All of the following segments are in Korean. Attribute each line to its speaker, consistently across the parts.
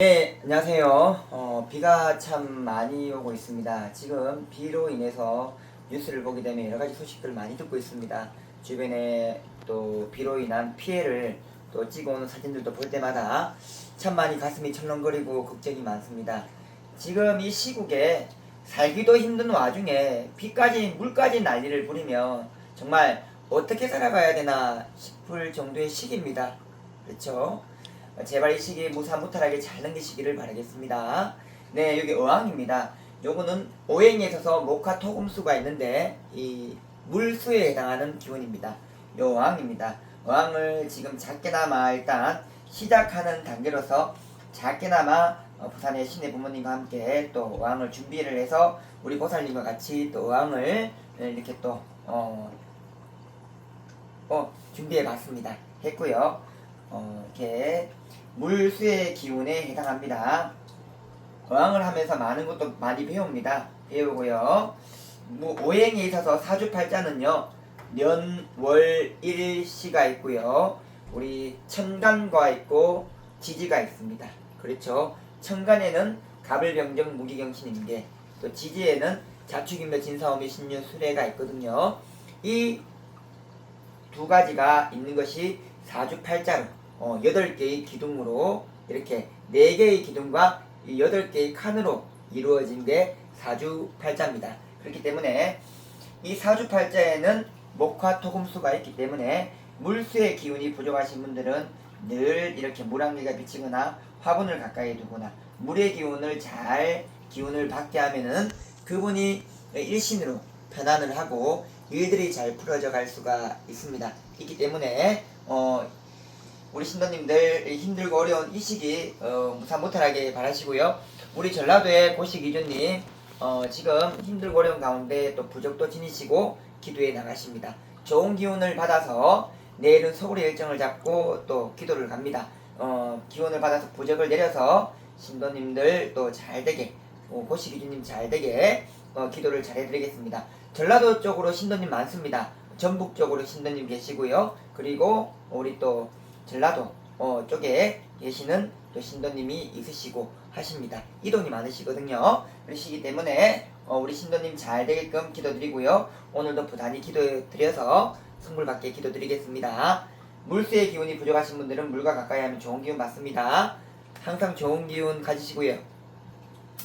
Speaker 1: 네, 안녕하세요. 어, 비가 참 많이 오고 있습니다. 지금 비로 인해서 뉴스를 보게 되면 여러 가지 소식들 많이 듣고 있습니다. 주변에 또 비로 인한 피해를 또 찍어오는 사진들도 볼 때마다 참 많이 가슴이 철렁거리고 걱정이 많습니다. 지금 이 시국에 살기도 힘든 와중에 비까지 물까지 난리를 부리면 정말 어떻게 살아가야 되나 싶을 정도의 시기입니다. 그렇죠? 어, 제발 이 시기 무사무탈하게 잘 넘기시기를 바라겠습니다. 네, 여기 어항입니다. 요거는 오행에 있어서 목화 토금수가 있는데 이 물수에 해당하는 기운입니다. 요 어항입니다. 어항을 지금 작게나마 일단 시작하는 단계로서 작게나마 어, 부산의 신의 부모님과 함께 또 어항을 준비를 해서 우리 보살님과 같이 또 어항을 이렇게 또 어, 어, 준비해 봤습니다. 했고요. 어, 이렇게 물수의 기운에 해당합니다. 어항을 하면서 많은 것도 많이 배웁니다. 배우고요. 뭐 오행에 있어서 사주팔자는요. 년, 월, 일, 시가 있고요. 우리 천간과 있고 지지가 있습니다. 그렇죠. 천간에는 갑을병정 무기경신인데 또 지지에는 자축인묘 진사오미 신유 수레가 있거든요. 이 두 가지가 있는 것이 사주팔자로 어, 8개의 기둥으로 이렇게 4개의 기둥과 이 8개의 칸으로 이루어진 게 사주팔자입니다. 그렇기 때문에 이 사주팔자에는 목화 토금수가 있기 때문에 물수의 기운이 부족하신 분들은 늘 이렇게 물안개가 비치거나 화분을 가까이 두거나 물의 기운을 잘 기운을 받게 하면은 그분이 일신으로 편안을 하고 일들이 잘 풀어져 갈 수가 있습니다. 있기 때문에 어 우리 신도님들 힘들고 어려운 이 시기 어, 무사무탈하게 바라시고요. 우리 전라도의 고시기준님 어, 지금 힘들고 어려운 가운데 또 부적도 지니시고 기도에 나가십니다. 좋은 기운을 받아서 내일은 서울의 일정을 잡고 또 기도를 갑니다. 어, 기운을 받아서 부적을 내려서 신도님들 또 잘 되게 어, 고시기준님 잘 되게 어, 기도를 잘 해드리겠습니다. 전라도 쪽으로 신도님 많습니다. 전북 쪽으로 신도님 계시고요. 그리고 우리 또 전라도 어, 쪽에 계시는 또 신도님이 있으시고 하십니다. 이동이 많으시거든요. 그러시기 때문에 어, 우리 신도님 잘 되게끔 기도드리고요. 오늘도 부단히 기도드려서 선물 받게 기도드리겠습니다. 물수의 기운이 부족하신 분들은 물과 가까이 하면 좋은 기운 받습니다. 항상 좋은 기운 가지시고요.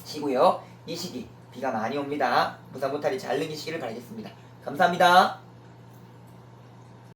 Speaker 1: 시고요. 이 시기 비가 많이 옵니다. 무사무탈이 잘 넘기시기를 바라겠습니다. 감사합니다.